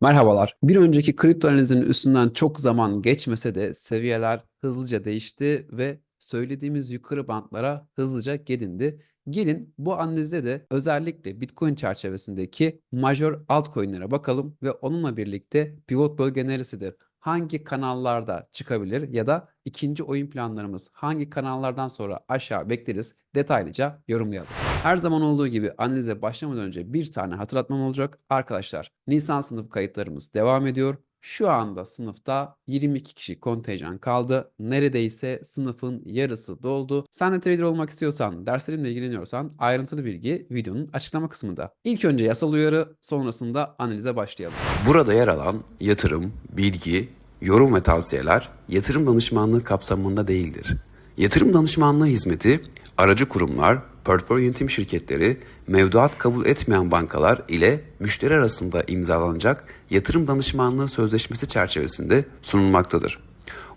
Merhabalar. Bir önceki kripto analizinin üstünden çok zaman geçmese de seviyeler hızlıca değişti ve söylediğimiz yukarı bantlara hızlıca gelindi. Gelin bu analizde de özellikle Bitcoin çerçevesindeki major altcoin'lere bakalım ve onunla birlikte pivot bölge neresidir? Hangi kanallarda çıkabilir ya da ikinci oyun planlarımız hangi kanallardan sonra aşağı bekleriz detaylıca yorumlayalım. Her zaman olduğu gibi analize başlamadan önce bir tane hatırlatmam olacak. Arkadaşlar Nisan sınıf kayıtlarımız devam ediyor. Şu anda sınıfta 22 kişi kontenjan kaldı. Neredeyse sınıfın yarısı doldu. Sen de trader olmak istiyorsan, derslerimle ilgileniyorsan ayrıntılı bilgi videonun açıklama kısmında. İlk önce yasal uyarı, sonrasında analize başlayalım. Burada yer alan yatırım, bilgi, yorum ve tavsiyeler yatırım danışmanlığı kapsamında değildir. Yatırım danışmanlığı hizmeti aracı kurumlar, portföy yönetim şirketleri, mevduat kabul etmeyen bankalar ile müşteri arasında imzalanacak yatırım danışmanlığı sözleşmesi çerçevesinde sunulmaktadır.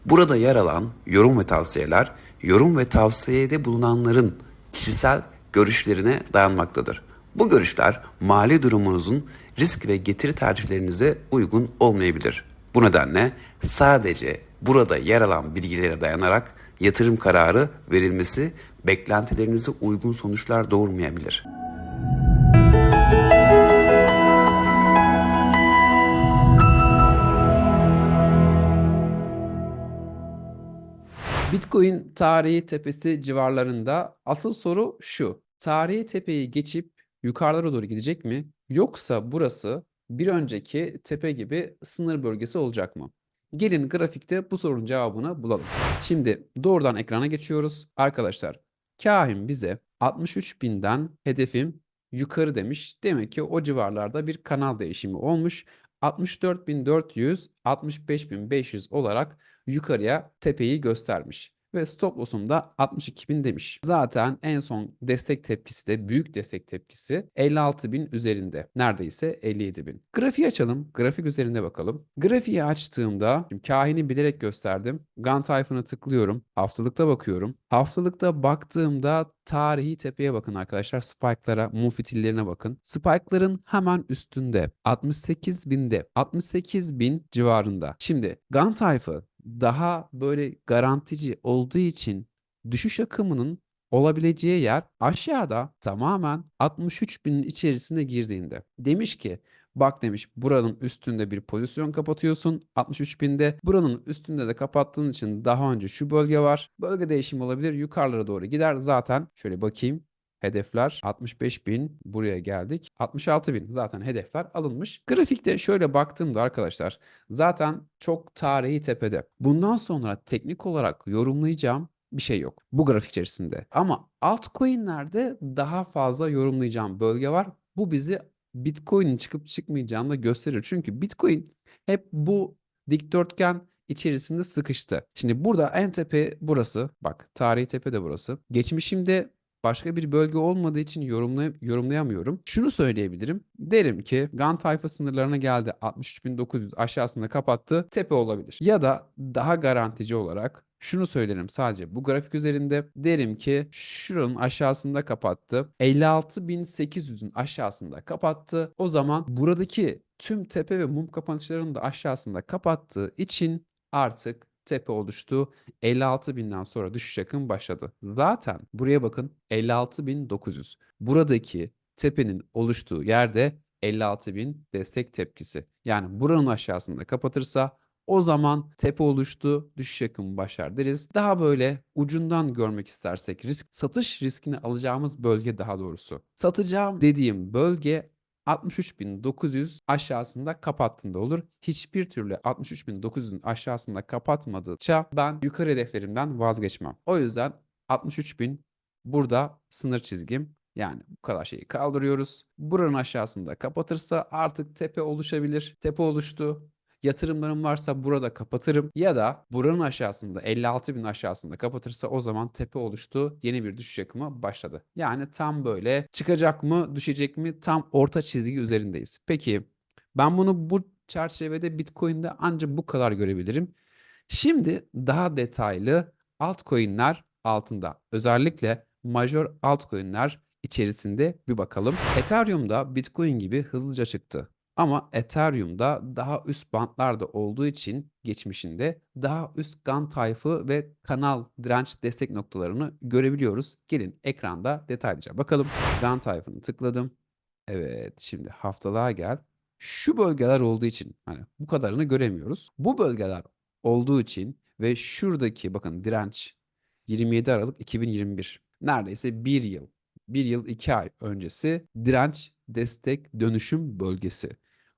Burada yer alan yorum ve tavsiyeler, yorum ve tavsiyede bulunanların kişisel görüşlerine dayanmaktadır. Bu görüşler mali durumunuzun risk ve getiri tercihlerinize uygun olmayabilir. Bu nedenle sadece burada yer alan bilgilere dayanarak yatırım kararı verilmesi beklentilerinize uygun sonuçlar doğurmayabilir. Bitcoin tarihi tepesi civarlarında asıl soru şu. Tarihi tepeyi geçip yukarılara doğru gidecek mi? Yoksa burası bir önceki tepe gibi sınır bölgesi olacak mı? Gelin grafikte bu sorunun cevabını bulalım. Şimdi doğrudan ekrana geçiyoruz. Arkadaşlar kahin bize 63.000'den hedefim yukarı demiş. Demek ki o civarlarda bir kanal değişimi olmuş. 64.400, 65.500 olarak yukarıya tepeyi göstermiş. Ve stop loss'um da 62.000 demiş. Zaten en son destek tepkisi de büyük destek tepkisi 56.000 üzerinde. Neredeyse 57.000. Grafiği açalım. Grafik üzerinde bakalım. Grafiği açtığımda şimdi kahini bilerek gösterdim. Gun tayfını tıklıyorum. Haftalıkta bakıyorum. Haftalıkta baktığımda tarihi tepeye bakın arkadaşlar. Spike'lara, mum fitillerine bakın. Spike'ların hemen üstünde. 68 binde. 68 bin civarında. Şimdi Gun tayfı daha böyle garantici olduğu için düşüş akımının olabileceği yer aşağıda tamamen 63 binin içerisine girdiğinde. Demiş ki bak demiş buranın üstünde bir pozisyon kapatıyorsun 63 binde. Buranın üstünde de kapattığın için daha önce şu bölge var. Bölge değişimi olabilir yukarılara doğru gider zaten. Şöyle bakayım. Hedefler 65 bin buraya geldik. 66 bin zaten hedefler alınmış. Grafikte şöyle baktığımda arkadaşlar zaten çok tarihi tepede. Bundan sonra teknik olarak yorumlayacağım bir şey yok bu grafik içerisinde. Ama altcoin'lerde daha fazla yorumlayacağım bölge var. Bu bizi Bitcoin'in çıkıp çıkmayacağını da gösterir. Çünkü Bitcoin hep bu dikdörtgen içerisinde sıkıştı. Şimdi burada en tepe burası. Bak tarihi tepe de burası. Geçmişimde başka bir bölge olmadığı için yorumlay yorumlayamıyorum. Şunu söyleyebilirim. Derim ki GAN tayfa sınırlarına geldi. 63.900 aşağısında kapattı. Tepe olabilir. Ya da daha garantici olarak şunu söylerim sadece bu grafik üzerinde. Derim ki şuranın aşağısında kapattı. 56.800'ün aşağısında kapattı. O zaman buradaki tüm tepe ve mum kapanışlarının da aşağısında kapattığı için artık tepe oluştu. 56.000'den sonra düşüş akım başladı. Zaten buraya bakın 56.900. Buradaki tepenin oluştuğu yerde 56.000 destek tepkisi. Yani buranın aşağısında kapatırsa o zaman tepe oluştu, düşüş akımı başlar deriz. Daha böyle ucundan görmek istersek risk, satış riskini alacağımız bölge daha doğrusu. Satacağım dediğim bölge 63.900 aşağısında kapattığında olur. Hiçbir türlü 63.900'ün aşağısında kapatmadıkça ben yukarı hedeflerimden vazgeçmem. O yüzden 63.000 burada sınır çizgim. Yani bu kadar şeyi kaldırıyoruz. Buranın aşağısında kapatırsa artık tepe oluşabilir. Tepe oluştu. Yatırımlarım varsa burada kapatırım ya da buranın aşağısında 56 bin aşağısında kapatırsa o zaman tepe oluştu. Yeni bir düşüş akımı başladı. Yani tam böyle çıkacak mı düşecek mi tam orta çizgi üzerindeyiz. Peki ben bunu bu çerçevede Bitcoin'de ancak bu kadar görebilirim. Şimdi daha detaylı altcoin'ler altında özellikle major altcoin'ler içerisinde bir bakalım. Ethereum'da Bitcoin gibi hızlıca çıktı. Ama Ethereum'da daha üst bantlarda olduğu için geçmişinde daha üst GAN tayfı ve kanal direnç destek noktalarını görebiliyoruz. Gelin ekranda detaylıca bakalım. GAN tayfını tıkladım. Evet, şimdi haftalığa gel. Şu bölgeler olduğu için hani bu kadarını göremiyoruz. Bu bölgeler olduğu için ve şuradaki bakın direnç 27 Aralık 2021. Neredeyse bir yıl, bir yıl iki ay öncesi direnç destek dönüşüm bölgesi.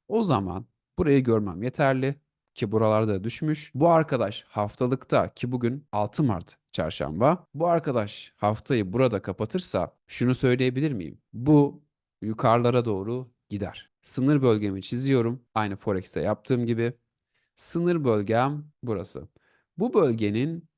O zaman burayı görmem yeterli ki buralarda düşmüş. Bu arkadaş haftalıkta ki bugün 6 Mart çarşamba. Bu arkadaş haftayı burada kapatırsa şunu söyleyebilir miyim? Bu yukarılara doğru gider. Sınır bölgemi çiziyorum. Aynı Forex'te yaptığım gibi. Sınır bölgem burası. Bu bölgenin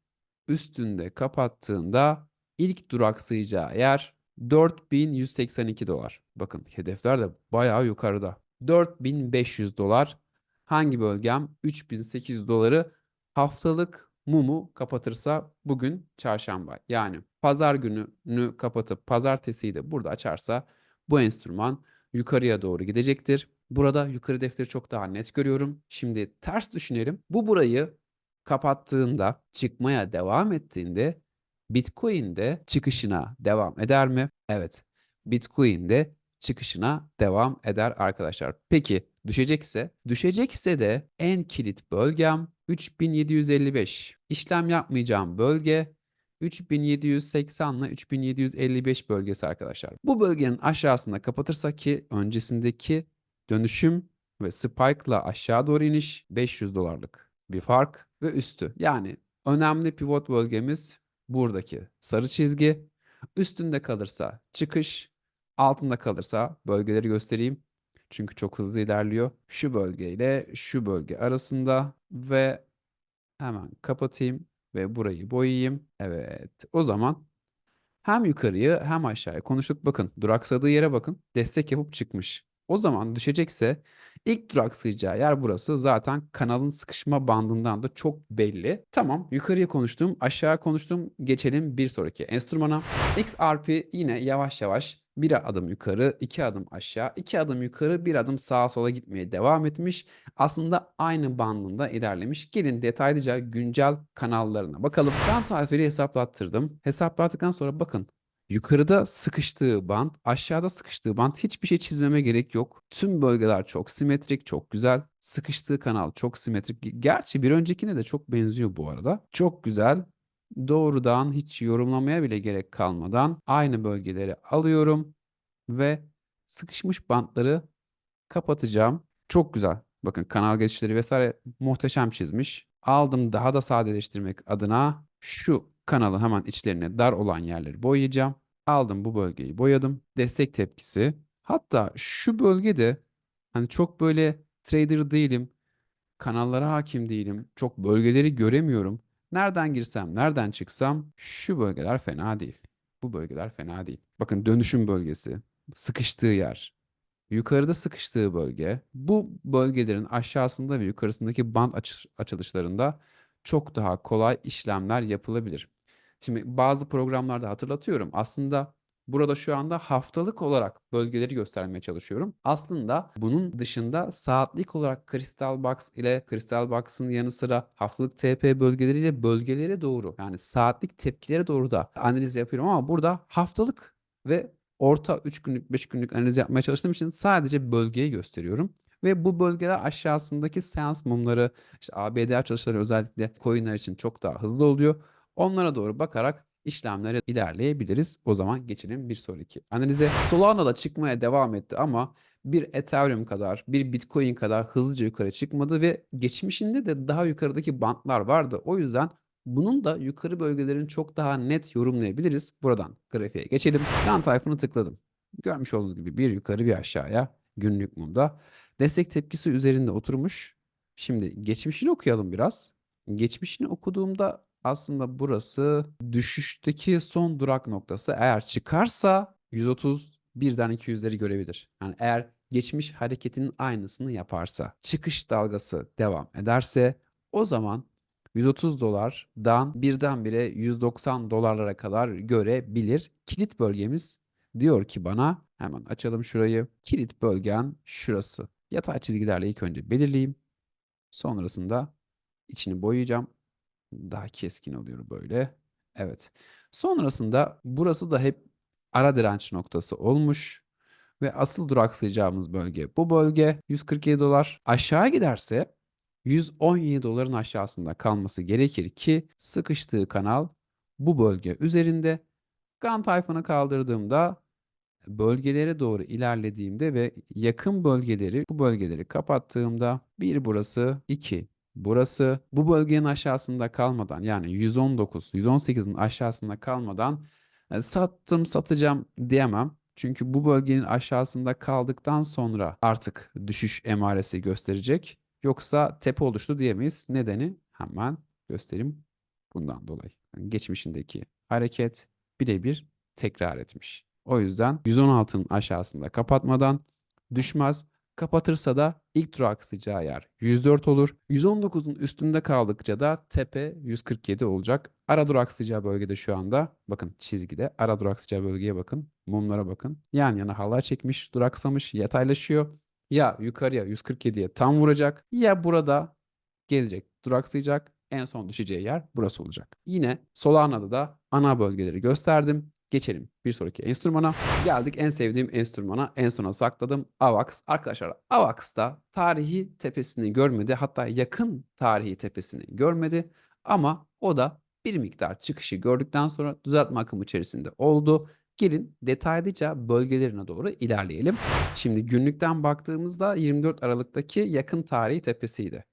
üstünde kapattığında ilk duraksayacağı yer 4182 dolar. Bakın hedefler de bayağı yukarıda. 4500 dolar. Hangi bölgem? 3800 doları haftalık mumu kapatırsa bugün çarşamba. Yani pazar gününü kapatıp pazartesiyi de burada açarsa bu enstrüman yukarıya doğru gidecektir. Burada yukarı defteri çok daha net görüyorum. Şimdi ters düşünelim. Bu burayı kapattığında, çıkmaya devam ettiğinde Bitcoin de çıkışına devam eder mi? Evet. Bitcoin de çıkışına devam eder arkadaşlar. Peki düşecekse? Düşecekse de en kilit bölgem 3755. İşlem yapmayacağım bölge 3780 ile 3755 bölgesi arkadaşlar. Bu bölgenin aşağısında kapatırsa ki öncesindeki dönüşüm ve spike'la aşağı doğru iniş 500 dolarlık bir fark ve üstü. Yani önemli pivot bölgemiz buradaki sarı çizgi. Üstünde kalırsa çıkış, altında kalırsa bölgeleri göstereyim. Çünkü çok hızlı ilerliyor. Şu bölgeyle şu bölge arasında ve hemen kapatayım ve burayı boyayayım. Evet. O zaman hem yukarıyı hem aşağıya konuştuk. Bakın duraksadığı yere bakın. Destek yapıp çıkmış. O zaman düşecekse ilk duraksayacağı yer burası. Zaten kanalın sıkışma bandından da çok belli. Tamam yukarıya konuştum. Aşağı konuştum. Geçelim bir sonraki enstrümana. XRP yine yavaş yavaş bir adım yukarı, iki adım aşağı, iki adım yukarı, bir adım sağa sola gitmeye devam etmiş. Aslında aynı bandında ilerlemiş. Gelin detaylıca güncel kanallarına bakalım. Ben tarifleri hesaplattırdım. Hesaplattıktan sonra bakın Yukarıda sıkıştığı band, aşağıda sıkıştığı band hiçbir şey çizmeme gerek yok. Tüm bölgeler çok simetrik, çok güzel. Sıkıştığı kanal çok simetrik. Gerçi bir öncekine de çok benziyor bu arada. Çok güzel. Doğrudan hiç yorumlamaya bile gerek kalmadan aynı bölgeleri alıyorum ve sıkışmış bantları kapatacağım. Çok güzel. Bakın kanal geçişleri vesaire muhteşem çizmiş. Aldım daha da sadeleştirmek adına şu kanalın hemen içlerine dar olan yerleri boyayacağım. Aldım bu bölgeyi boyadım. Destek tepkisi. Hatta şu bölgede hani çok böyle trader değilim. Kanallara hakim değilim. Çok bölgeleri göremiyorum. Nereden girsem, nereden çıksam şu bölgeler fena değil. Bu bölgeler fena değil. Bakın dönüşüm bölgesi, sıkıştığı yer, yukarıda sıkıştığı bölge. Bu bölgelerin aşağısında ve yukarısındaki band açı- açılışlarında çok daha kolay işlemler yapılabilir. Şimdi bazı programlarda hatırlatıyorum. Aslında burada şu anda haftalık olarak bölgeleri göstermeye çalışıyorum. Aslında bunun dışında saatlik olarak Crystal Box ile Crystal Box'ın yanı sıra haftalık TP bölgeleriyle bölgelere doğru yani saatlik tepkilere doğru da analiz yapıyorum ama burada haftalık ve orta 3 günlük 5 günlük analiz yapmaya çalıştığım için sadece bölgeyi gösteriyorum. Ve bu bölgeler aşağısındaki seans mumları, işte ABD açılışları özellikle coinler için çok daha hızlı oluyor. Onlara doğru bakarak işlemlere ilerleyebiliriz. O zaman geçelim bir sonraki analize. Solana da çıkmaya devam etti ama bir Ethereum kadar, bir Bitcoin kadar hızlıca yukarı çıkmadı ve geçmişinde de daha yukarıdaki bantlar vardı. O yüzden bunun da yukarı bölgelerini çok daha net yorumlayabiliriz. Buradan grafiğe geçelim. Yan tayfını tıkladım. Görmüş olduğunuz gibi bir yukarı bir aşağıya günlük mumda. Destek tepkisi üzerinde oturmuş. Şimdi geçmişini okuyalım biraz. Geçmişini okuduğumda aslında burası düşüşteki son durak noktası. Eğer çıkarsa 130 birden 200'leri görebilir. Yani eğer geçmiş hareketinin aynısını yaparsa, çıkış dalgası devam ederse o zaman 130 dolardan birdenbire 190 dolarlara kadar görebilir. Kilit bölgemiz diyor ki bana hemen açalım şurayı. Kilit bölgen şurası. Yatay çizgilerle ilk önce belirleyeyim. Sonrasında içini boyayacağım. Daha keskin oluyor böyle. Evet. Sonrasında burası da hep ara direnç noktası olmuş. Ve asıl duraksayacağımız bölge bu bölge 147 dolar. Aşağı giderse 117 doların aşağısında kalması gerekir ki sıkıştığı kanal bu bölge üzerinde. Gun tayfını kaldırdığımda bölgelere doğru ilerlediğimde ve yakın bölgeleri bu bölgeleri kapattığımda bir burası 2 burası bu bölgenin aşağısında kalmadan yani 119 118'in aşağısında kalmadan e, sattım satacağım diyemem. Çünkü bu bölgenin aşağısında kaldıktan sonra artık düşüş emaresi gösterecek. Yoksa tepe oluştu diyemeyiz. Nedeni hemen göstereyim. Bundan dolayı. Yani geçmişindeki hareket birebir tekrar etmiş. O yüzden 116'nın aşağısında kapatmadan düşmez. Kapatırsa da ilk duraksayacağı yer 104 olur. 119'un üstünde kaldıkça da tepe 147 olacak. Ara duraksayacağı bölgede şu anda bakın çizgide ara duraksayacağı bölgeye bakın. Mumlara bakın. Yan yana halay çekmiş, duraksamış, yataylaşıyor. Ya yukarıya 147'ye tam vuracak ya burada gelecek, duraksayacak. En son düşeceği yer burası olacak. Yine Solana'da da ana bölgeleri gösterdim. Geçelim bir sonraki enstrümana. Geldik en sevdiğim enstrümana. En sona sakladım. AVAX. Arkadaşlar AVAX'ta tarihi tepesini görmedi. Hatta yakın tarihi tepesini görmedi. Ama o da bir miktar çıkışı gördükten sonra düzeltme akımı içerisinde oldu. Gelin detaylıca bölgelerine doğru ilerleyelim. Şimdi günlükten baktığımızda 24 Aralık'taki yakın tarihi tepesiydi.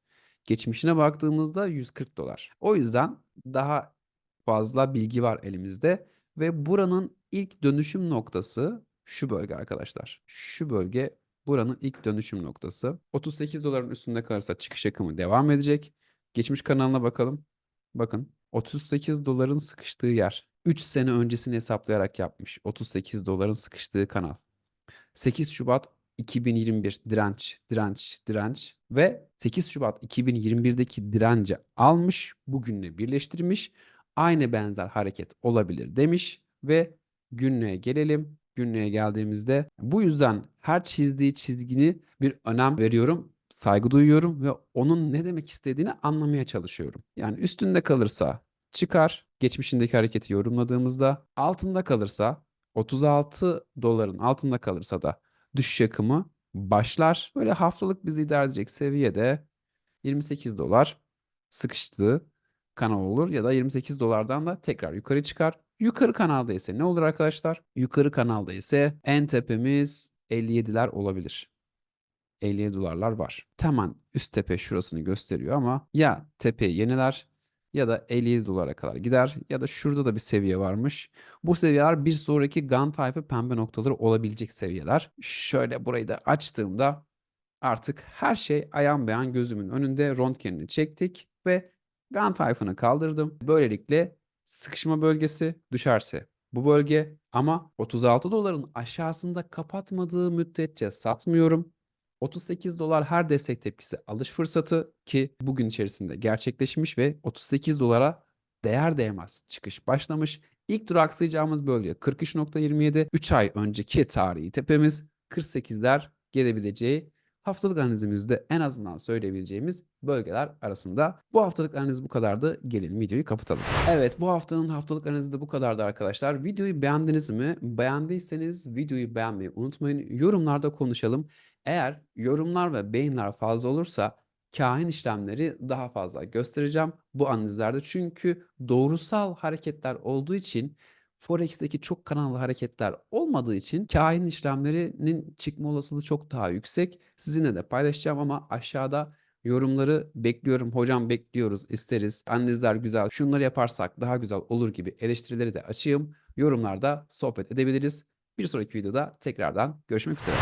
Geçmişine baktığımızda 140 dolar. O yüzden daha fazla bilgi var elimizde ve buranın ilk dönüşüm noktası şu bölge arkadaşlar. Şu bölge buranın ilk dönüşüm noktası. 38 doların üstünde kalırsa çıkış akımı devam edecek. Geçmiş kanalına bakalım. Bakın 38 doların sıkıştığı yer. 3 sene öncesini hesaplayarak yapmış. 38 doların sıkıştığı kanal. 8 Şubat 2021 direnç, direnç, direnç ve 8 Şubat 2021'deki direnci almış, bugünle birleştirmiş. Aynı benzer hareket olabilir demiş ve günlüğe gelelim. Günlüğe geldiğimizde bu yüzden her çizdiği çizgini bir önem veriyorum, saygı duyuyorum ve onun ne demek istediğini anlamaya çalışıyorum. Yani üstünde kalırsa çıkar, geçmişindeki hareketi yorumladığımızda altında kalırsa 36 doların altında kalırsa da düşüş akımı başlar. Böyle haftalık bizi idare edecek seviyede 28 dolar sıkıştığı kanal olur ya da 28 dolardan da tekrar yukarı çıkar. Yukarı kanalda ise ne olur arkadaşlar? Yukarı kanalda ise en tepemiz 57'ler olabilir. 57 dolarlar var. Hemen üst tepe şurasını gösteriyor ama ya tepeyi yeniler ya da 57 dolara kadar gider ya da şurada da bir seviye varmış. Bu seviyeler bir sonraki gun tayfı pembe noktaları olabilecek seviyeler. Şöyle burayı da açtığımda artık her şey ayan beyan gözümün önünde röntgenini çektik ve gun tayfını kaldırdım. Böylelikle sıkışma bölgesi düşerse bu bölge ama 36 doların aşağısında kapatmadığı müddetçe satmıyorum. 38 dolar her destek tepkisi alış fırsatı ki bugün içerisinde gerçekleşmiş ve 38 dolara değer değmez çıkış başlamış. İlk duraksayacağımız bölge 43.27. 3 ay önceki tarihi tepemiz 48'ler gelebileceği haftalık analizimizde en azından söyleyebileceğimiz bölgeler arasında. Bu haftalık analiz bu kadardı. Gelin videoyu kapatalım. Evet bu haftanın haftalık analizi de bu kadardı arkadaşlar. Videoyu beğendiniz mi? Beğendiyseniz videoyu beğenmeyi unutmayın. Yorumlarda konuşalım. Eğer yorumlar ve beğeniler fazla olursa kahin işlemleri daha fazla göstereceğim bu analizlerde. Çünkü doğrusal hareketler olduğu için Forex'teki çok kanallı hareketler olmadığı için kahin işlemlerinin çıkma olasılığı çok daha yüksek. Sizinle de paylaşacağım ama aşağıda yorumları bekliyorum. Hocam bekliyoruz, isteriz. Analizler güzel. Şunları yaparsak daha güzel olur gibi eleştirileri de açayım. Yorumlarda sohbet edebiliriz. Bir sonraki videoda tekrardan görüşmek üzere.